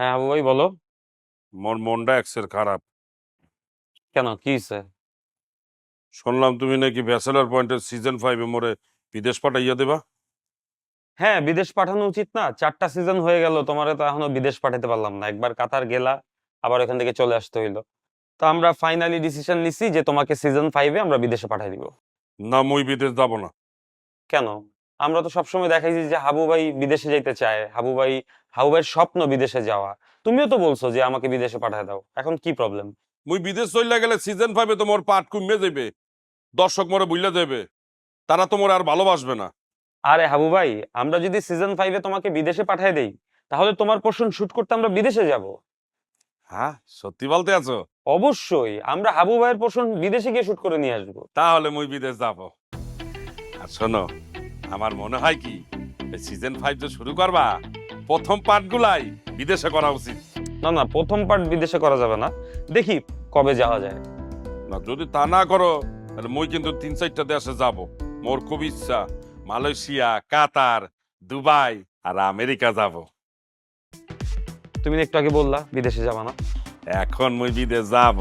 হ্যাঁ হাবু ভাই বলো। মোর মনটা একসের খারাপ। কেন? কি হয়েছে শুনলাম তুমি নাকি ব্যাচেলার পয়েন্টের সিজন ফাইভে মোরে বিদেশ পাঠাইয়া দেবা। হ্যাঁ বিদেশ পাঠানো উচিত না। চারটা সিজন হয়ে গেল তোমারে তো এখনও বিদেশ পাঠাতে পারলাম না। একবার কাতার গেলা আবার এখান থেকে চলে আসতে হইল। তো আমরা ফাইনালি ডিসিশন নিছি যে তোমাকে সিজন ফাইভে আমরা বিদেশে পাঠাই দিব। না মই বিদেশ যাব না। কেন? আমরা তো সবসময় দেখাইছি যে হাবু ভাই বিদেশে যাইতে চায় হাবু ভাই হাবু ভাইয়ের স্বপ্ন বিদেশে যাওয়া। তুমিও তো বলছো যে আমাকে বিদেশে পাঠায় দাও। এখন কি প্রবলেম মুই বিদেশ চলে গেলে সিজন ফাইভে তো মোর পাট কমে যাবে দর্শক মোরে বুঝলে যাবে তারা তো মোরে আর ভালোবাসবে না। আরে হাবু ভাই আমরা যদি সিজন ফাইভে তোমাকে বিদেশে পাঠায় দেই তাহলে তোমার পোর্শন শুট করতে আমরা বিদেশে যাব। হ্যাঁ সত্যি বলতে আছো? অবশ্যই আমরা হাবু ভাইয়ের পোর্শন বিদেশে গিয়ে শুট করে নিয়ে আসব। তাহলে মুই বিদেশ যাব। আর শোনো আমার মনে হয় কি সিজন ফাইভ যে শুরু করবা প্রথম পার্টগুলাই বিদেশে করা উচিত। না না প্রথম পার্ট বিদেশে করা যাবে না। দেখি কবে যাওয়া যায়। না যদি তা না করো তাহলে মই কিন্তু তিন চারটা দেশে যাব। মোর খুব ইচ্ছা মালয়েশিয়া কাতার দুবাই আর আমেরিকা যাব। তুমি একটু আগে বললা বিদেশে যাবা না। এখন মই বিদেশ যাব।